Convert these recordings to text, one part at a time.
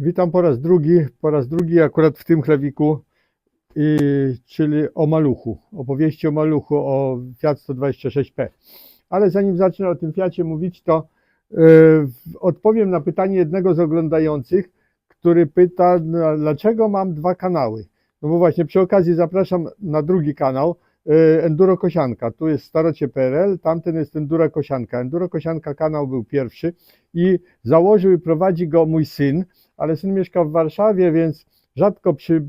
Witam po raz drugi, po raz drugi akurat w tym chlewiku, i, czyli o maluchu, opowieści o maluchu, o Fiat 126P. Ale zanim zacznę o tym Fiacie mówić, to e, odpowiem na pytanie jednego z oglądających, który pyta, no, dlaczego mam dwa kanały. No bo właśnie przy okazji zapraszam na drugi kanał, e, Enduro Kosianka. Tu jest Starocie PRL, tamten jest Enduro Kosianka. Enduro Kosianka kanał był pierwszy i założył i prowadzi go mój syn, ale syn mieszka w Warszawie, więc rzadko przy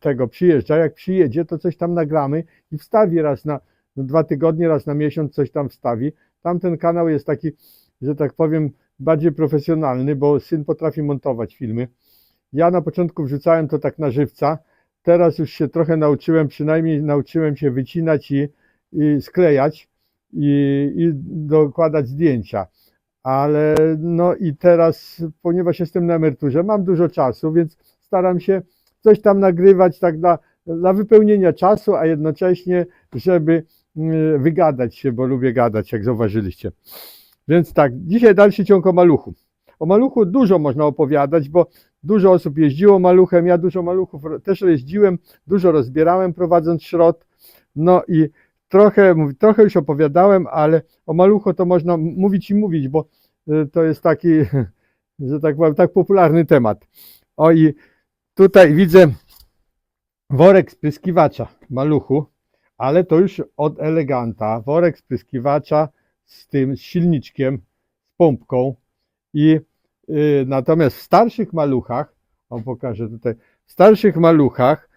tego przyjeżdża. Jak przyjedzie, to coś tam nagramy i wstawi raz na no, dwa tygodnie, raz na miesiąc coś tam wstawi. Tamten kanał jest taki, że tak powiem, bardziej profesjonalny, bo syn potrafi montować filmy. Ja na początku wrzucałem to tak na żywca. Teraz już się trochę nauczyłem, przynajmniej nauczyłem się wycinać i, i sklejać i, i dokładać zdjęcia ale no i teraz, ponieważ jestem na emeryturze, mam dużo czasu, więc staram się coś tam nagrywać tak dla, dla wypełnienia czasu, a jednocześnie, żeby mm, wygadać się, bo lubię gadać, jak zauważyliście. Więc tak, dzisiaj dalszy ciąg o maluchu. O maluchu dużo można opowiadać, bo dużo osób jeździło maluchem, ja dużo maluchów też jeździłem, dużo rozbierałem prowadząc szrot, no i trochę, trochę już opowiadałem, ale o maluchu to można mówić i mówić, bo y, to jest taki, że tak powiem, tak popularny temat. O i tutaj widzę worek spryskiwacza maluchu, ale to już od eleganta. Worek spryskiwacza z tym z silniczkiem, z pompką i y, natomiast w starszych maluchach, o pokażę tutaj, w starszych maluchach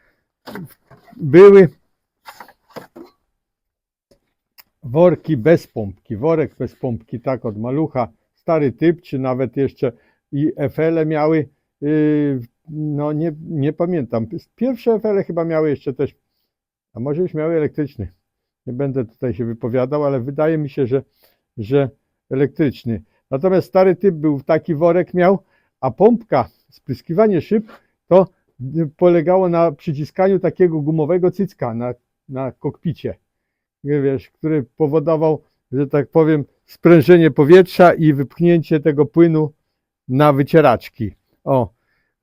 były worki bez pompki, worek bez pompki, tak od malucha, stary typ, czy nawet jeszcze i FL miały, yy, no nie, nie pamiętam, pierwsze FL chyba miały jeszcze też, a może już miały elektryczny, nie będę tutaj się wypowiadał, ale wydaje mi się, że, że elektryczny. Natomiast stary typ był, taki worek miał, a pompka, spryskiwanie szyb, to polegało na przyciskaniu takiego gumowego cycka na, na kokpicie wiesz, który powodował, że tak powiem, sprężenie powietrza i wypchnięcie tego płynu na wycieraczki. O,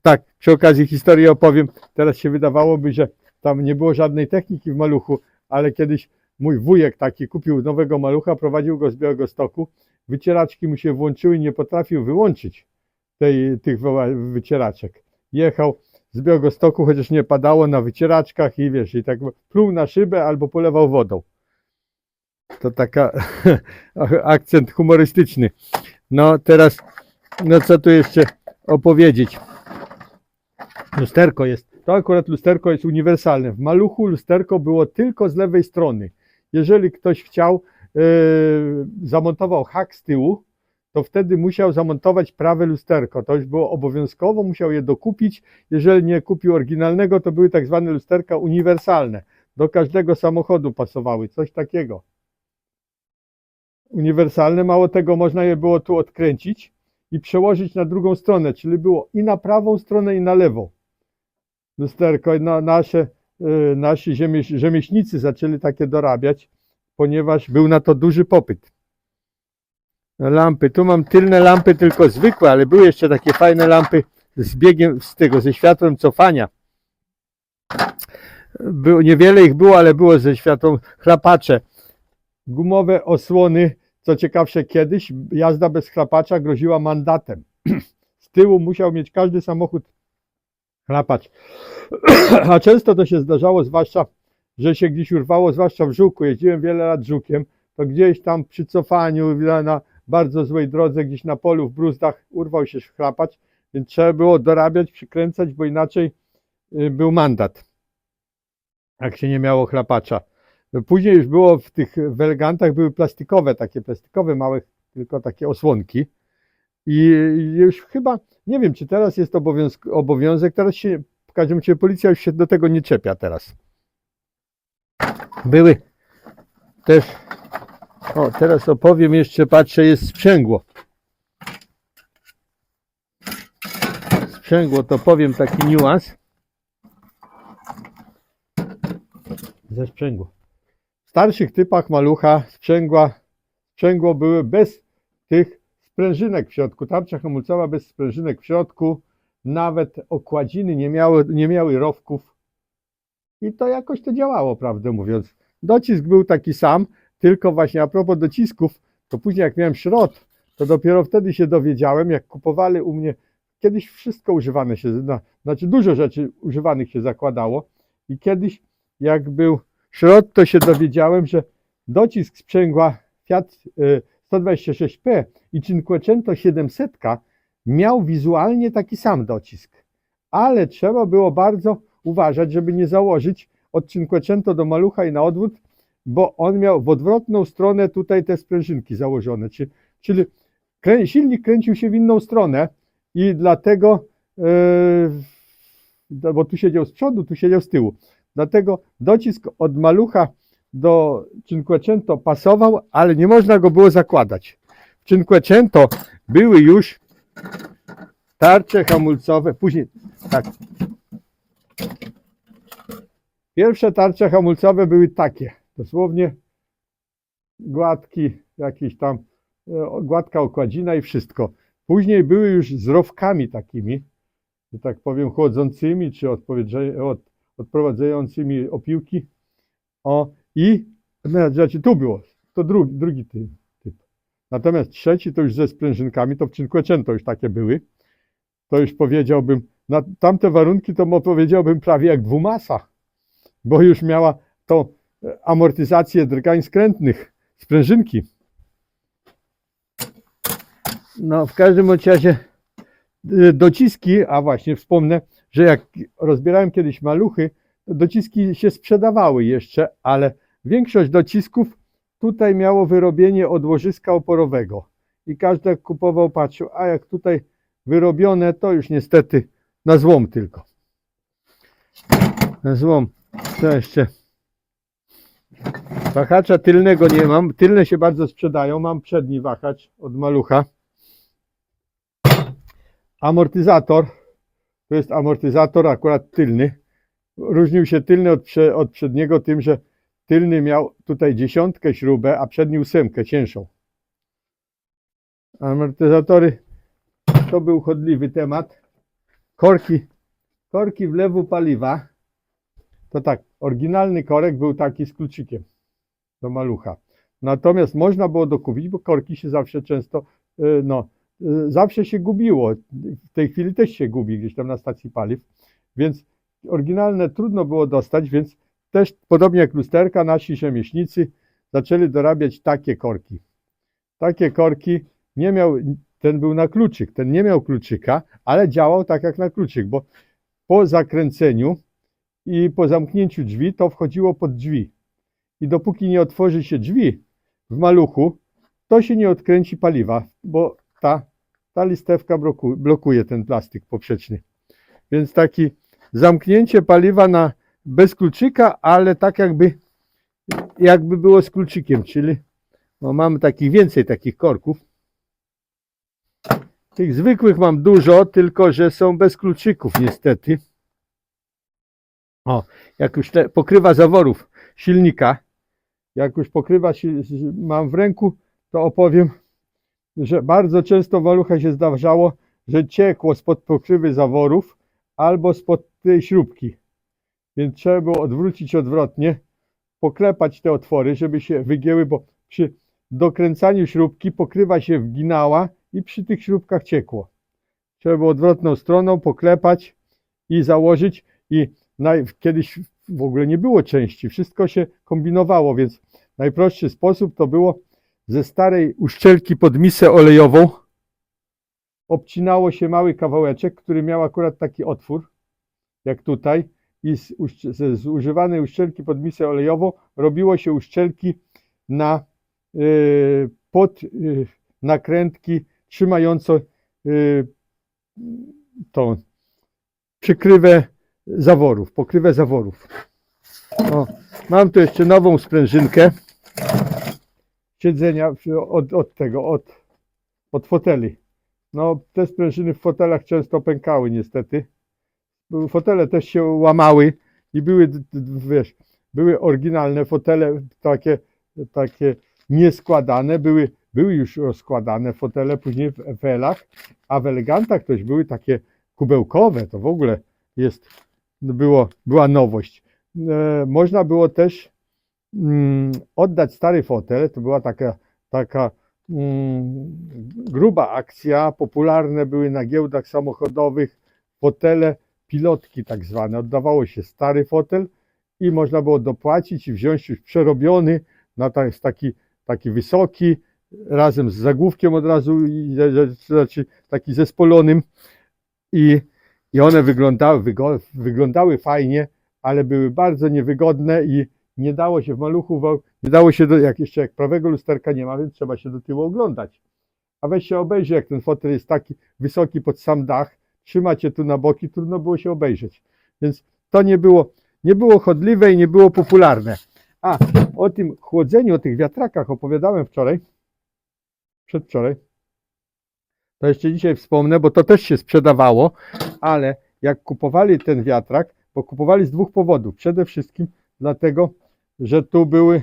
tak, przy okazji historii opowiem. Teraz się wydawałoby, że tam nie było żadnej techniki w maluchu, ale kiedyś mój wujek taki kupił nowego malucha, prowadził go z Białego Stoku. Wycieraczki mu się włączyły i nie potrafił wyłączyć tej, tych wycieraczek. Jechał z Białego Stoku, chociaż nie padało na wycieraczkach i wiesz, i tak pluł na szybę albo polewał wodą. To taka akcent humorystyczny. No teraz, no co tu jeszcze opowiedzieć? Lusterko jest, to akurat lusterko jest uniwersalne. W maluchu lusterko było tylko z lewej strony. Jeżeli ktoś chciał, yy, zamontował hak z tyłu, to wtedy musiał zamontować prawe lusterko. To już było obowiązkowo, musiał je dokupić. Jeżeli nie kupił oryginalnego, to były tak zwane lusterka uniwersalne. Do każdego samochodu pasowały, coś takiego uniwersalne. Mało tego, można je było tu odkręcić i przełożyć na drugą stronę, czyli było i na prawą stronę, i na lewą. Lusterko, no, nasze, y, nasi rzemieś, rzemieślnicy zaczęli takie dorabiać, ponieważ był na to duży popyt. Lampy, tu mam tylne lampy tylko zwykłe, ale były jeszcze takie fajne lampy z biegiem, z tego, ze światłem cofania. Było, niewiele ich było, ale było ze światłem chlapacze. Gumowe osłony co ciekawsze, kiedyś jazda bez chlapacza groziła mandatem. Z tyłu musiał mieć każdy samochód chlapacz. A często to się zdarzało, zwłaszcza, że się gdzieś urwało, zwłaszcza w żuku. Jeździłem wiele lat żukiem, to gdzieś tam przy cofaniu na bardzo złej drodze, gdzieś na polu, w bruzdach urwał się chlapacz, więc trzeba było dorabiać, przykręcać, bo inaczej y, był mandat, jak się nie miało chlapacza. Później już było w tych welgantach były plastikowe, takie plastikowe małe, tylko takie osłonki. I już chyba, nie wiem, czy teraz jest obowiązk, obowiązek, teraz się, w każdym razie policja już się do tego nie czepia teraz. Były też, o teraz opowiem jeszcze, patrzę, jest sprzęgło. Sprzęgło to powiem taki niuans. Ze sprzęgło starszych typach malucha sprzęgła, sprzęgło były bez tych sprężynek w środku. Tarcza hamulcowa bez sprężynek w środku. nawet okładziny nie miały, nie miały rowków. I to jakoś to działało, prawdę mówiąc. Docisk był taki sam, tylko właśnie a propos docisków, to później jak miałem szrot, to dopiero wtedy się dowiedziałem, jak kupowali u mnie, kiedyś wszystko używane się, no, znaczy dużo rzeczy używanych się zakładało i kiedyś jak był szrot, to się dowiedziałem, że docisk sprzęgła Fiat y, 126P i Cinquecento 700 miał wizualnie taki sam docisk, ale trzeba było bardzo uważać, żeby nie założyć od Cinquecento do malucha i na odwrót, bo on miał w odwrotną stronę tutaj te sprężynki założone, czy, czyli krę, silnik kręcił się w inną stronę i dlatego, yy, bo tu siedział z przodu, tu siedział z tyłu, dlatego docisk od malucha do Cinquecento pasował, ale nie można go było zakładać. W Cinquecento były już tarcze hamulcowe, później tak. Pierwsze tarcze hamulcowe były takie, dosłownie gładki, jakiś tam e, gładka okładzina i wszystko. Później były już z rowkami takimi, że tak powiem, chłodzącymi czy od, odprowadzającymi opiłki. O, i znaczy tu było, to drugi, drugi ty- typ. Natomiast trzeci to już ze sprężynkami, to w Cinquecento już takie były. To już powiedziałbym, na tamte warunki to powiedziałbym prawie jak dwumasa, bo już miała tą e, amortyzację drgań skrętnych, sprężynki. No w każdym razie y, dociski, a właśnie wspomnę, że jak rozbierałem kiedyś maluchy, to dociski się sprzedawały jeszcze, ale większość docisków tutaj miało wyrobienie od łożyska oporowego i każdy kupował patrzył, a jak tutaj wyrobione, to już niestety na złom tylko. Na złom. Co jeszcze? Wahacza tylnego nie mam. Tylne się bardzo sprzedają. Mam przedni wahacz od malucha. Amortyzator. To jest amortyzator akurat tylny. Różnił się tylny od, od przedniego tym, że tylny miał tutaj dziesiątkę śrubę, a przedni ósemkę cięższą. Amortyzatory to był chodliwy temat. Korki, korki wlewu paliwa. To tak, oryginalny korek był taki z kluczykiem do malucha. Natomiast można było dokupić, bo korki się zawsze często, y, no, zawsze się gubiło. W tej chwili też się gubi gdzieś tam na stacji paliw, więc oryginalne trudno było dostać, więc też podobnie jak lusterka, nasi rzemieślnicy zaczęli dorabiać takie korki. Takie korki nie miał, ten był na kluczyk, ten nie miał kluczyka, ale działał tak jak na kluczyk, bo po zakręceniu i po zamknięciu drzwi to wchodziło pod drzwi. I dopóki nie otworzy się drzwi w maluchu, to się nie odkręci paliwa, bo ta, ta listewka bloku, blokuje ten plastik poprzeczny. Więc taki zamknięcie paliwa na, bez kluczyka, ale tak jakby, jakby było z kluczykiem, czyli no mamy takich więcej takich korków. Tych zwykłych mam dużo, tylko że są bez kluczyków niestety. O, jak już te pokrywa zaworów silnika, jak już pokrywa mam w ręku, to opowiem, że bardzo często w maluchach się zdarzało, że ciekło spod pokrywy zaworów albo spod tej śrubki. Więc trzeba było odwrócić odwrotnie, poklepać te otwory, żeby się wygięły, bo przy dokręcaniu śrubki pokrywa się wginała i przy tych śrubkach ciekło. Trzeba było odwrotną stroną poklepać i założyć i naj, kiedyś w ogóle nie było części, wszystko się kombinowało, więc najprostszy sposób to było ze starej uszczelki pod misę olejową obcinało się mały kawałeczek, który miał akurat taki otwór, jak tutaj, i z, uszcz- ze zużywanej uszczelki pod misę olejową robiło się uszczelki na y, pod y, nakrętki trzymające y, tą przykrywę zaworów, pokrywę zaworów. O, mam tu jeszcze nową sprężynkę siedzenia od, od tego, od, od foteli. No, te sprężyny w fotelach często pękały niestety. Fotele też się łamały i były, wiesz, były oryginalne fotele, takie, takie nieskładane, były, były już rozkładane fotele później w FL-ach, a w elegantach też były takie kubełkowe, to w ogóle jest, było, była nowość. E, można było też oddać stary fotel, to była taka, taka mm, gruba akcja, popularne były na giełdach samochodowych fotele, pilotki tak zwane. Oddawało się stary fotel i można było dopłacić i wziąć już przerobiony, na taki, taki wysoki, razem z zagłówkiem od razu, znaczy taki zespolonym i, i one wyglądały, wyglądały fajnie, ale były bardzo niewygodne i nie dało się w maluchu, nie dało się, do, jak jeszcze jak prawego lusterka nie ma, więc trzeba się do tyłu oglądać. A weź się obejrzy, jak ten fotel jest taki wysoki pod sam dach, trzyma cię tu na boki, trudno było się obejrzeć. Więc to nie było, nie było chodliwe i nie było popularne. A o tym chłodzeniu, o tych wiatrakach opowiadałem wczoraj, przedwczoraj. To jeszcze dzisiaj wspomnę, bo to też się sprzedawało, ale jak kupowali ten wiatrak, bo kupowali z dwóch powodów. Przede wszystkim dlatego, że tu były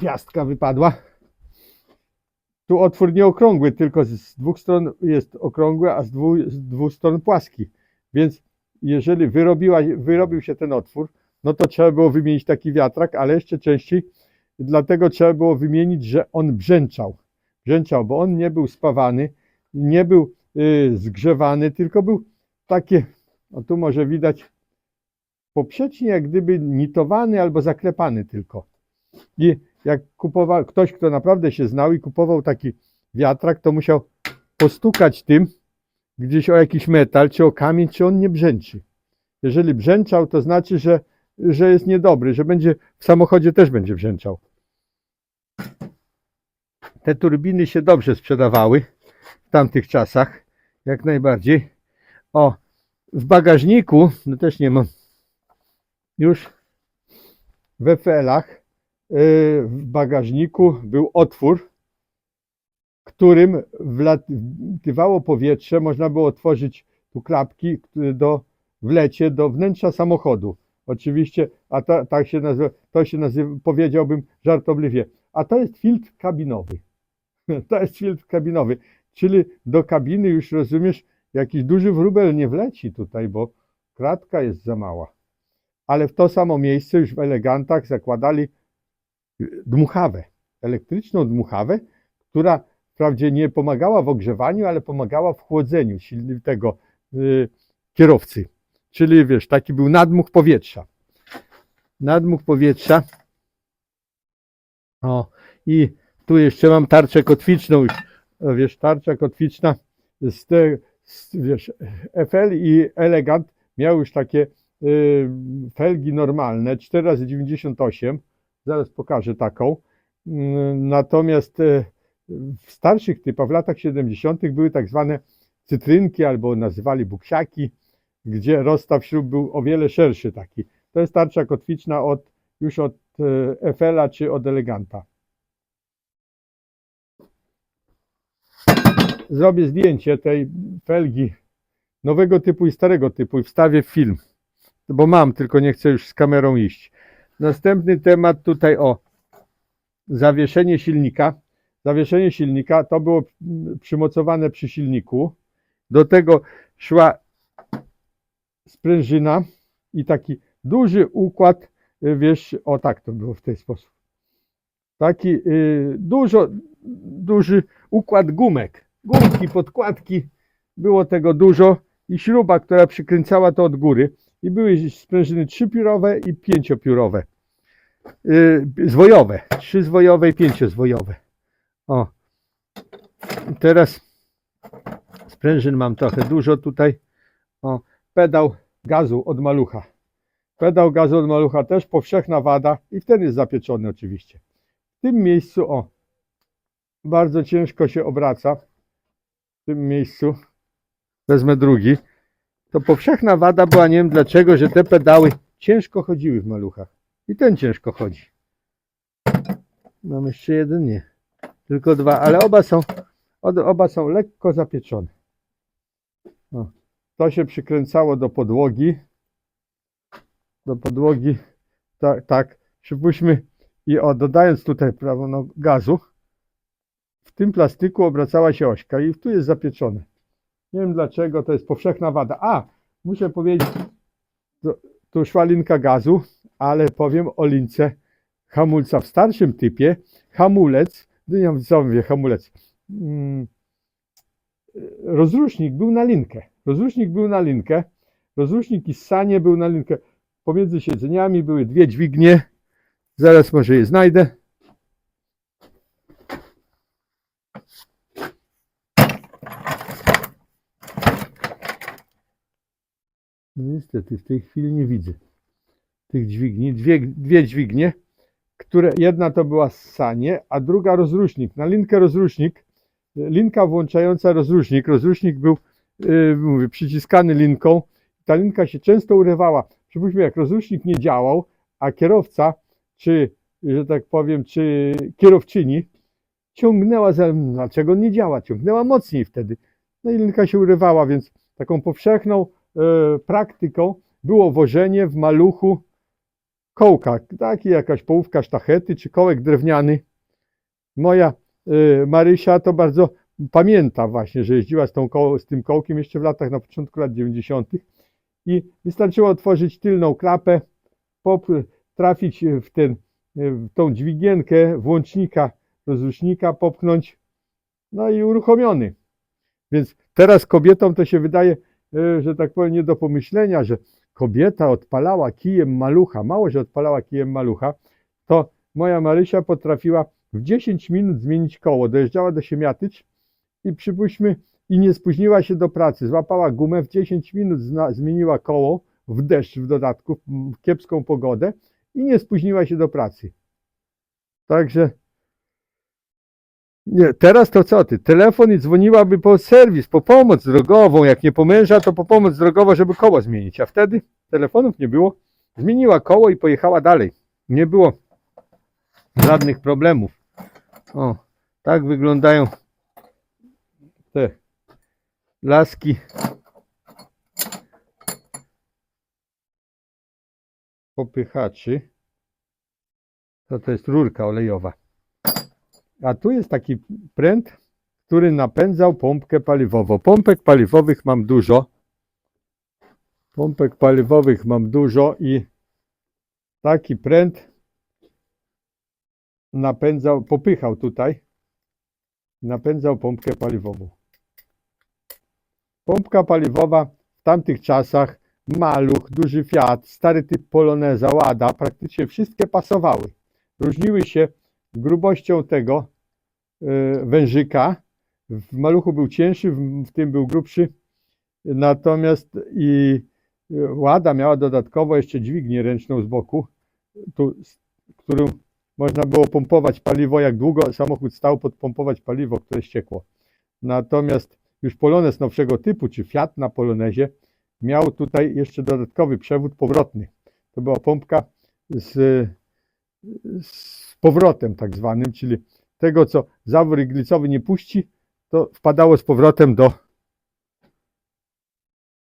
piastka wypadła. Tu otwór nie okrągły, tylko z dwóch stron jest okrągły, a z dwóch, z dwóch stron płaski. Więc jeżeli wyrobiła, wyrobił się ten otwór, no to trzeba było wymienić taki wiatrak, ale jeszcze częściej dlatego trzeba było wymienić, że on brzęczał. Brzęczał, bo on nie był spawany, nie był y, zgrzewany, tylko był takie, o tu może widać, poprzecznie jak gdyby nitowany albo zaklepany tylko. I jak kupował, ktoś, kto naprawdę się znał i kupował taki wiatrak, to musiał postukać tym gdzieś o jakiś metal, czy o kamień, czy on nie brzęczy. Jeżeli brzęczał, to znaczy, że, że jest niedobry, że będzie w samochodzie też będzie brzęczał. Te turbiny się dobrze sprzedawały w tamtych czasach, jak najbardziej. O, w bagażniku, no też nie mam, już w EFL-ach yy, w bagażniku był otwór, którym wlatywało powietrze, można było otworzyć tu klapki do, w lecie do wnętrza samochodu. Oczywiście, a tak się nazywa, to się nazywa, powiedziałbym żartobliwie, a to jest filtr kabinowy. To jest filtr kabinowy, czyli do kabiny już rozumiesz, jakiś duży wróbel nie wleci tutaj, bo kratka jest za mała. Ale w to samo miejsce już w elegantach zakładali dmuchawę, elektryczną dmuchawę, która wprawdzie nie pomagała w ogrzewaniu, ale pomagała w chłodzeniu tego y, kierowcy. Czyli wiesz, taki był nadmuch powietrza. Nadmuch powietrza. O, i tu jeszcze mam tarczę kotwiczną już. O, Wiesz, tarcza kotwiczna z te, z, wiesz, FL i Elegant miał już takie felgi normalne, 4x98. Zaraz pokażę taką. Mm, Natomiast y, w starszych typach, w latach 70. były tak zwane cytrynki, albo nazywali buksiaki, gdzie rozstaw śrub był o wiele szerszy taki. To jest tarcza kotwiczna od, już od e, FL-a czy od Eleganta. Zrobię zdjęcie tej felgi nowego typu i starego typu i wstawię film, bo mam, tylko nie chcę już z kamerą iść. Następny temat tutaj o zawieszenie silnika. Zawieszenie silnika to było przymocowane przy silniku. Do tego szła sprężyna i taki duży układ, y, wiesz, o tak to było w ten sposób. Taki y, dużo, duży układ gumek. Gumki, podkładki, było tego dużo i śruba, która przykręcała to od góry. I były sprężyny trzypiórowe i pięciopiórowe. Y, zwojowe, trzy zwojowe i pięciozwojowe. O, teraz sprężyn mam trochę dużo tutaj. O, pedał gazu od malucha. Pedał gazu od malucha też powszechna wada i wtedy jest zapieczony oczywiście. W tym miejscu, o, bardzo ciężko się obraca. W tym miejscu wezmę drugi. To powszechna wada była, nie wiem dlaczego, że te pedały ciężko chodziły w maluchach. I ten ciężko chodzi. Mam jeszcze jeden, nie. Tylko dwa, ale oba są, oba są lekko zapieczone. O, to się przykręcało do podłogi. Do podłogi. Tak, tak. Przypuśćmy i o, dodając tutaj prawo no, gazu, w tym plastyku obracała się ośka i tu jest zapieczone. Nie wiem dlaczego, to jest powszechna wada. A, muszę powiedzieć, tu szła linka gazu, ale powiem o lince hamulca w starszym typie. Hamulec, no nie co mówię, hamulec. Mm, rozrusznik był na linkę. Rozrusznik był na linkę. Rozrusznik i ssanie był na linkę. Pomiędzy siedzeniami były dwie dźwignie. Zaraz może je znajdę. Niestety w tej chwili nie widzę tych dźwigni. Dwie, dwie dźwignie, które jedna to była ssanie, a druga rozrusznik. Na linkę rozrusznik, linka włączająca rozrusznik. Rozrusznik był yy, mówię, przyciskany linką. Ta linka się często urywała. Przypuśćmy, jak rozrusznik nie działał, a kierowca, czy, że tak powiem, czy kierowczyni ciągnęła za, dlaczego nie działa, ciągnęła mocniej wtedy. No i linka się urywała, więc taką powszechną praktyką było wożenie w maluchu kołka, taki jakaś połówka sztachety czy kołek drewniany. Moja e, Marysia to bardzo pamięta właśnie, że jeździła z, tą koło, z tym kołkiem jeszcze w latach, na początku lat 90. i wystarczyło otworzyć tylną klapę, pop, trafić w, ten, w tą dźwigienkę włącznika rozrusznika, popchnąć, no i uruchomiony. Więc teraz kobietom to się wydaje, e, że tak powiem, nie do pomyślenia, że kobieta odpalała kijem malucha, mało, że odpalała kijem malucha, to moja Marysia potrafiła w 10 minut zmienić koło, dojeżdżała do Siemiatycz i przypuśćmy, i nie spóźniła się do pracy, złapała gumę, w 10 minut zmieniła koło, w deszcz w dodatku, w kiepską pogodę i nie spóźniła się do pracy. Także nie, teraz to co ty? Telefon i dzwoniłaby po serwis, po pomoc drogową. Jak nie po męża, to po pomoc drogową, żeby koło zmienić. A wtedy telefonów nie było. Zmieniła koło i pojechała dalej. Nie było żadnych problemów. O, tak wyglądają te laski. Popychaczy. To to jest rurka olejowa. A tu jest taki pręt, który napędzał pompkę paliwową. Pompek paliwowych mam dużo. Pompek paliwowych mam dużo i taki pręt napędzał, popychał tutaj, napędzał pompkę paliwową. Pompka paliwowa w tamtych czasach, maluch, duży Fiat, stary typ Poloneza, Łada, praktycznie wszystkie pasowały. Różniły się grubością tego e, wężyka. W maluchu był cięższy, w, tym był grubszy. Natomiast i e, Łada miała dodatkowo jeszcze dźwignię ręczną z boku, tu, którą można było pompować paliwo, jak długo samochód stał, podpompować paliwo, które ściekło. Natomiast już Polonez nowszego typu, czy Fiat na Polonezie, miał tutaj jeszcze dodatkowy przewód powrotny. To była pompka z, z powrotem tak zwanym, czyli tego, co zawór iglicowy nie puści, to wpadało z powrotem do,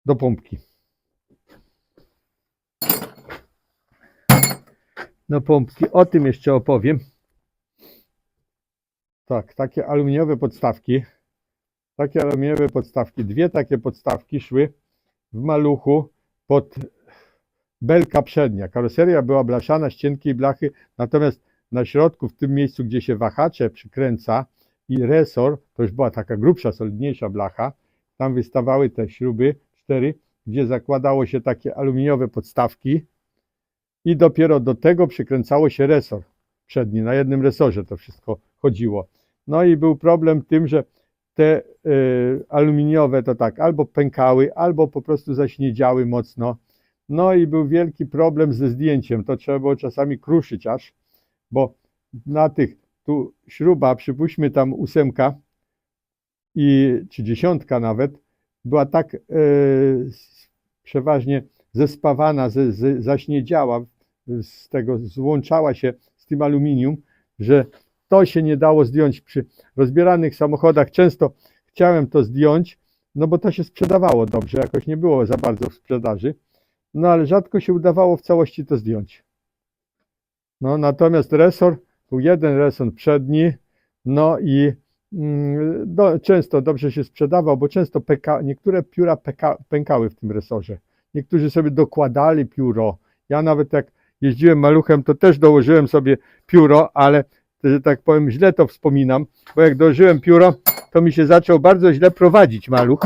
do pompki. Do pompki. O tym jeszcze opowiem. Tak, takie aluminiowe podstawki. Takie aluminiowe podstawki. Dwie takie podstawki szły w maluchu pod belka przednia. Karoseria była blaszana z cienkiej blachy, natomiast na środku, w tym miejscu, gdzie się wahacze przykręca i resor, to już była taka grubsza, solidniejsza blacha, tam wystawały te śruby, cztery, gdzie zakładało się takie aluminiowe podstawki i dopiero do tego przykręcało się resor przedni. Na jednym resorze to wszystko chodziło. No i był problem tym, że te y, aluminiowe to tak albo pękały, albo po prostu zaśniedziały mocno. No i był wielki problem ze zdjęciem. To trzeba było czasami kruszyć aż, bo na tych tu śruba, przypuśćmy tam ósemka i czy dziesiątka nawet, była tak y, przeważnie zespawana, z, z, zaśniedziała, z tego złączała się z tym aluminium, że to się nie dało zdjąć przy rozbieranych samochodach. Często chciałem to zdjąć, no bo to się sprzedawało dobrze, jakoś nie było za bardzo w sprzedaży, no ale rzadko się udawało w całości to zdjąć. No natomiast resor, był jeden resor przedni, no i mm, do, często dobrze się sprzedawał, bo często peka, niektóre pióra peka, pękały w tym resorze. Niektórzy sobie dokładali pióro. Ja nawet jak jeździłem maluchem, to też dołożyłem sobie pióro, ale że tak powiem, źle to wspominam, bo jak dołożyłem pióro, to mi się zaczął bardzo źle prowadzić maluch.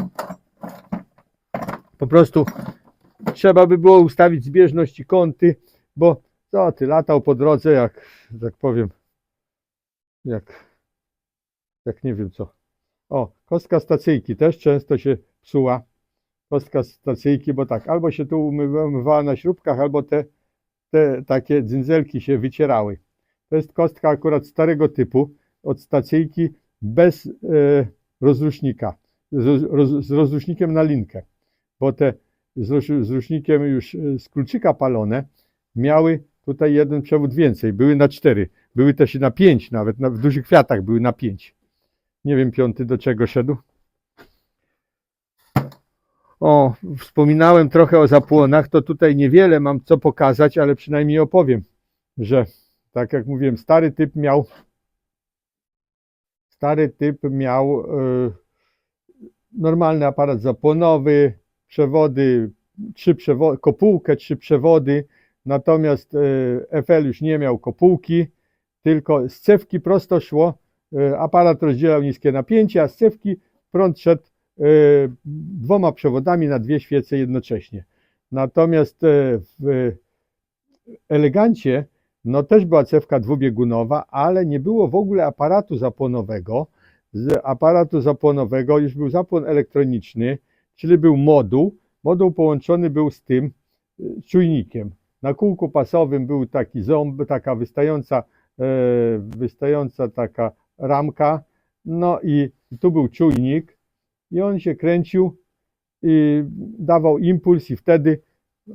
Po prostu trzeba by było ustawić zbieżność i kąty, bo co ty latał po drodze, jak, tak powiem, jak, jak nie wiem co. O, kostka stacyjki też często się psuła. Kostka stacyjki, bo tak, albo się tu umywa- umywała na śrubkach, albo te, te takie dzynzelki się wycierały. To jest kostka akurat starego typu, od stacyjki bez e, rozrusznika, z, roz, z rozrusznikiem na linkę, bo te z, roz- z rusznikiem już e, z kluczyka palone miały tutaj jeden przewód więcej, były na cztery, były też na pięć nawet, na, w dużych kwiatach były na pięć. Nie wiem piąty do czego szedł. O, wspominałem trochę o zapłonach, to tutaj niewiele mam co pokazać, ale przynajmniej opowiem, że tak jak mówiłem, stary typ miał stary typ miał e, normalny aparat zapłonowy, przewody, trzy przewody, kopułkę, trzy przewody, natomiast e, FL już nie miał kopułki, tylko z cewki prosto szło, e, aparat rozdzielał niskie napięcie, a z cewki prąd szedł e, dwoma przewodami na dwie świece jednocześnie. Natomiast w elegancie no też była cewka dwubiegunowa, ale nie było w ogóle aparatu zapłonowego. Z aparatu zapłonowego już był zapłon elektroniczny, czyli był moduł. Moduł połączony był z tym y, czujnikiem. Na kółku pasowym był taki ząb, taka wystająca, e, wystająca taka ramka, no i tu był czujnik i on się kręcił i dawał impuls i wtedy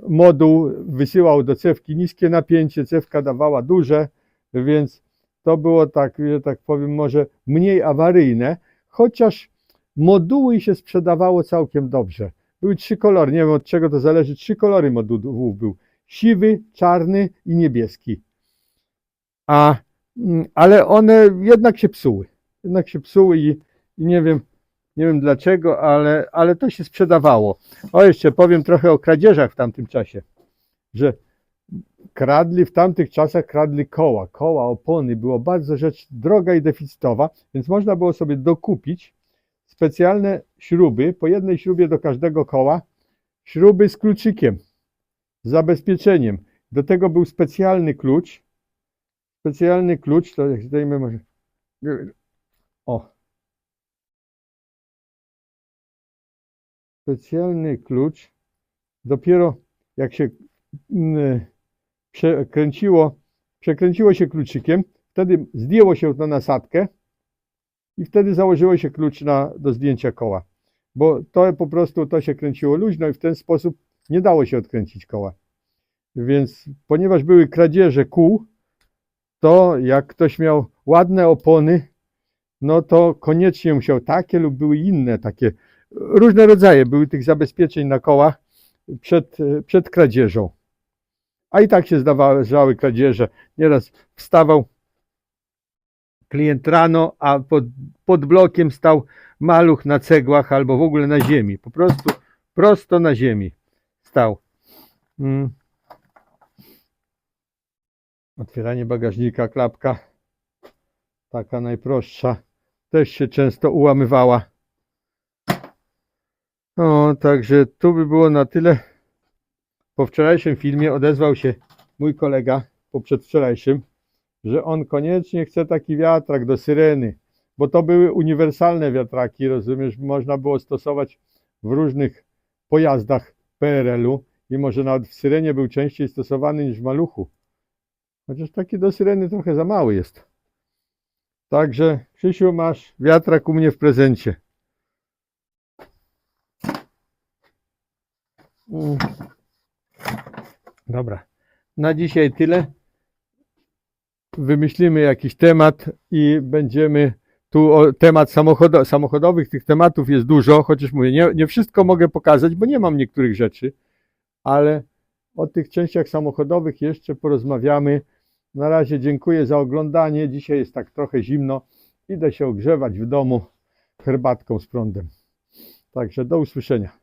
moduł wysyłał do cewki niskie napięcie, cewka dawała duże, więc to było tak, że tak powiem, może mniej awaryjne, chociaż moduły się sprzedawało całkiem dobrze. Były trzy kolory, nie wiem od czego to zależy, trzy kolory modułów był. Siwy, czarny i niebieski. A, mm, ale one jednak się psuły. Jednak się psuły i, i nie wiem, nie wiem dlaczego, ale, ale to się sprzedawało. O, jeszcze powiem trochę o kradzieżach w tamtym czasie, że kradli w tamtych czasach kradli koła, koła, opony, było bardzo rzecz droga i deficytowa, więc można było sobie dokupić specjalne śruby, po jednej śrubie do każdego koła, śruby z kluczykiem, zabezpieczeniem. Do tego był specjalny klucz, specjalny klucz, to jak zdejmę może, o, specjalny klucz. Dopiero jak się mm, przekręciło, przekręciło się kluczykiem, wtedy zdjęło się to nasadkę i wtedy założyło się klucz na, do zdjęcia koła. Bo to po prostu to się kręciło luźno i w ten sposób nie dało się odkręcić koła. Więc ponieważ były kradzieże kół, to jak ktoś miał ładne opony, no to koniecznie musiał takie lub były inne takie różne rodzaje były tych zabezpieczeń na kołach przed, przed kradzieżą. A i tak się zdarzały kradzieże. Nieraz wstawał klient rano, a pod, pod blokiem stał maluch na cegłach albo w ogóle na ziemi. Po prostu prosto na ziemi stał. Mm. Otwieranie bagażnika, klapka, taka najprostsza, też się często ułamywała. No, także tu by było na tyle. Po wczorajszym filmie odezwał się mój kolega, po przedwczorajszym, że on koniecznie chce taki wiatrak do syreny, bo to były uniwersalne wiatraki, rozumiesz, można było stosować w różnych pojazdach PRL-u i może nawet w syrenie był częściej stosowany niż w maluchu. Chociaż taki do syreny trochę za mały jest. Także Krzysiu, masz wiatrak u mnie w prezencie. Mm. Dobra. Na dzisiaj tyle. Wymyślimy jakiś temat i będziemy tu o temat samochodo, samochodowych. Tych tematów jest dużo, chociaż mówię, nie, nie wszystko mogę pokazać, bo nie mam niektórych rzeczy, ale o tych częściach samochodowych jeszcze porozmawiamy. Na razie dziękuję za oglądanie. Dzisiaj jest tak trochę zimno idę się ogrzewać w domu herbatką z prądem. Także do usłyszenia.